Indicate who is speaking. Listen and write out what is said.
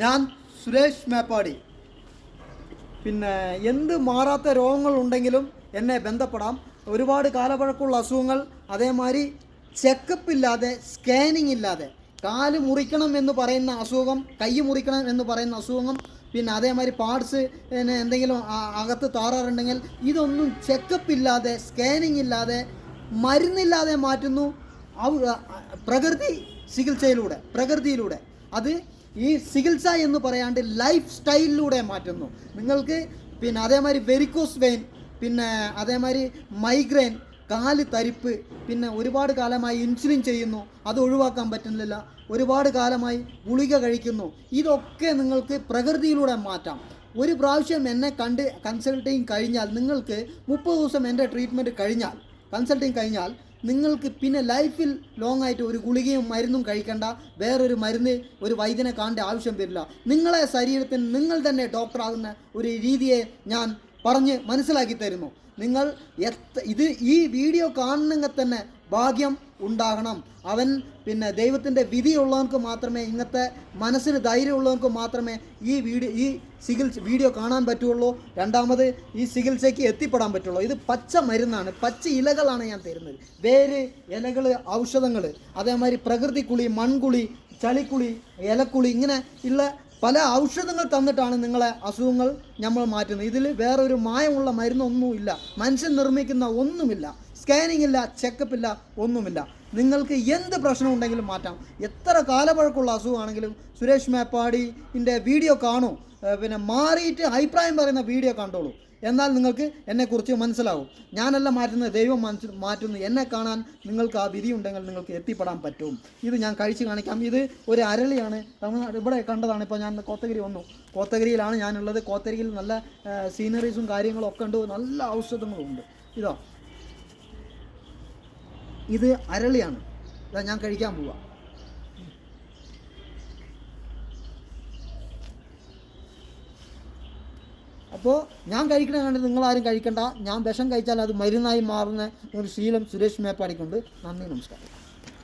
Speaker 1: ഞാൻ സുരേഷ് മേപ്പാടി. പിന്നെ എന്ത് മാറാത്ത രോഗങ്ങൾ ഉണ്ടെങ്കിലും എന്നെ ബന്ധപ്പെടാം. ഒരുപാട് കാലപ്പഴക്കമുള്ള അസുഖങ്ങൾ അതേമാതിരി ചെക്കപ്പ് ഇല്ലാതെ സ്കാനിങ് ഇല്ലാതെ. കാൽ മുറിക്കണം എന്ന് പറയുന്ന അസുഖം കൈ മുറിക്കണം എന്ന് പറയുന്ന അസുഖം പിന്നെ അതേമാതിരി പാർട്സ് പിന്നെ എന്തെങ്കിലും അകത്ത് താറാറുണ്ടെങ്കിൽ ഇതൊന്നും ചെക്കപ്പ് ഇല്ലാതെ സ്കാനിങ് ഇല്ലാതെ മരുന്നില്ലാതെ മാറ്റുന്നു. പ്രകൃതി ചികിത്സയിലൂടെ പ്രകൃതിയിലൂടെ. അത് ഈ ചികിത്സ എന്ന് പറയാണ്ട് ലൈഫ് സ്റ്റൈലിലൂടെ മാറ്റുന്നു. നിങ്ങൾക്ക് പിന്നെ അതേമാതിരി വെരിക്കോസ് വെയിൻ പിന്നെ അതേമാതിരി മൈഗ്രെയിൻ കാൽ തരിപ്പ് പിന്നെ ഒരുപാട് കാലമായി ഇൻസുലിൻ ചെയ്യുന്നു. അത് ഒഴിവാക്കാൻ പറ്റുന്നില്ല. ഒരുപാട് കാലമായി ഗുളിക കഴിക്കുന്നു. ഇതൊക്കെ നിങ്ങൾക്ക് പ്രകൃതിയിലൂടെ മാറ്റാം. ഒരു പ്രാവശ്യം എന്നെ കണ്ട് കൺസൾട്ടിങ് കഴിഞ്ഞാൽ നിങ്ങൾക്ക് മുപ്പത് ദിവസം എന്റെ ട്രീറ്റ്മെന്റ് കഴിഞ്ഞാൽ കൺസൾട്ടിങ് കഴിഞ്ഞാൽ നിങ്ങൾക്ക് പിന്നെ ലൈഫിൽ ലോങ് ആയിട്ട് ഒരു ഗുളികയും മരുന്നും കഴിക്കേണ്ട. വേറൊരു മരുന്ന് ഒരു വൈദ്യനെ കാണേണ്ട ആവശ്യം വരില്ല. നിങ്ങളെ ശരീരത്തിന് നിങ്ങൾ തന്നെ ഡോക്ടറാകുന്ന ഒരു രീതിയെ ഞാൻ പറഞ്ഞ് മനസ്സിലാക്കി തരുന്നു. നിങ്ങൾ ഇത് ഈ വീഡിയോ കാണണമെങ്കിൽ തന്നെ ഭാഗ്യം ഉണ്ടാകണം. അവൻ പിന്നെ ദൈവത്തിന്റെ വിധിയുള്ളവർക്ക് മാത്രമേ ഇങ്ങനത്തെ മനസ്സിന് ധൈര്യമുള്ളവർക്ക് മാത്രമേ ഈ വീഡിയോ ഈ ചികിത്സ വീഡിയോ കാണാൻ പറ്റുള്ളൂ. രണ്ടാമത് ഈ ചികിത്സയ്ക്ക് എത്തിപ്പെടാൻ പറ്റുള്ളൂ. ഇത് പച്ച മരുന്നാണ്. പച്ച ഇലകളാണ് ഞാൻ തരുന്നത്. വേര് ഇലകൾ ഔഷധങ്ങൾ അതേമാതിരി പ്രകൃതി കുളി മൺകുളി ചളിക്കുളി ഇലക്കുളി ഇങ്ങനെ ഉള്ള പല ഔഷധങ്ങൾ തന്നിട്ടാണ് നിങ്ങളെ അസുഖങ്ങൾ നമ്മൾ മാറ്റുന്നത്. ഇതിൽ വേറൊരു മായമുള്ള മരുന്നൊന്നുമില്ല. മനുഷ്യൻ നിർമ്മിക്കുന്ന ഒന്നുമില്ല. സ്കാനിങ് ഇല്ല ചെക്കപ്പ് ഇല്ല ഒന്നുമില്ല. നിങ്ങൾക്ക് എന്ത് പ്രശ്നം ഉണ്ടെങ്കിലും മാറ്റാം. എത്ര കാലപ്പഴക്കമുള്ള അസുഖമാണെങ്കിലും സുരേഷ് മേപ്പാടിന്റെ വീഡിയോ കാണൂ. പിന്നെ മാറിയിട്ട് അഭിപ്രായം പറയുന്ന വീഡിയോ കണ്ടോളൂ. എന്നാൽ നിങ്ങൾക്ക് എന്നെക്കുറിച്ച് മനസ്സിലാവും. ഞാനല്ല മാറ്റുന്നത് ദൈവം മനസ്സ് മാറ്റുന്നു. എന്നെ കാണാൻ നിങ്ങൾക്ക് ആ വിധി ഉണ്ടെങ്കിൽ നിങ്ങൾക്ക് എത്തിപ്പെടാൻ പറ്റും. ഇത് ഞാൻ കഴിച്ച് കാണിക്കാം. ഇത് ഒരു അരളിയാണ്. തമിഴ്നാട് ഇവിടെ കണ്ടതാണ്. ഇപ്പോൾ ഞാൻ കോത്തഗിരി വന്നു. കോത്തഗിരിയിലാണ് ഞാനുള്ളത്. കോത്തഗിരിയിൽ നല്ല സീനറീസും കാര്യങ്ങളും ഒക്കെ ഉണ്ട്. നല്ല ഔഷധങ്ങളും ഉണ്ട് ഇതോ. ഇത് അരളിയാണ്. ഇതാ ഞാൻ കഴിക്കാൻ പോവാ. അപ്പോൾ ഞാൻ കഴിക്കണ നിങ്ങൾ നിങ്ങളാരും കഴിക്കണ്ട. ഞാൻ വിഷം കഴിച്ചാൽ അത് മരുന്നായി മാറുന്ന ഒരു ശീലം സുരേഷ് മേപ്പാടിക്കുണ്ട്. നന്ദി നമസ്കാരം.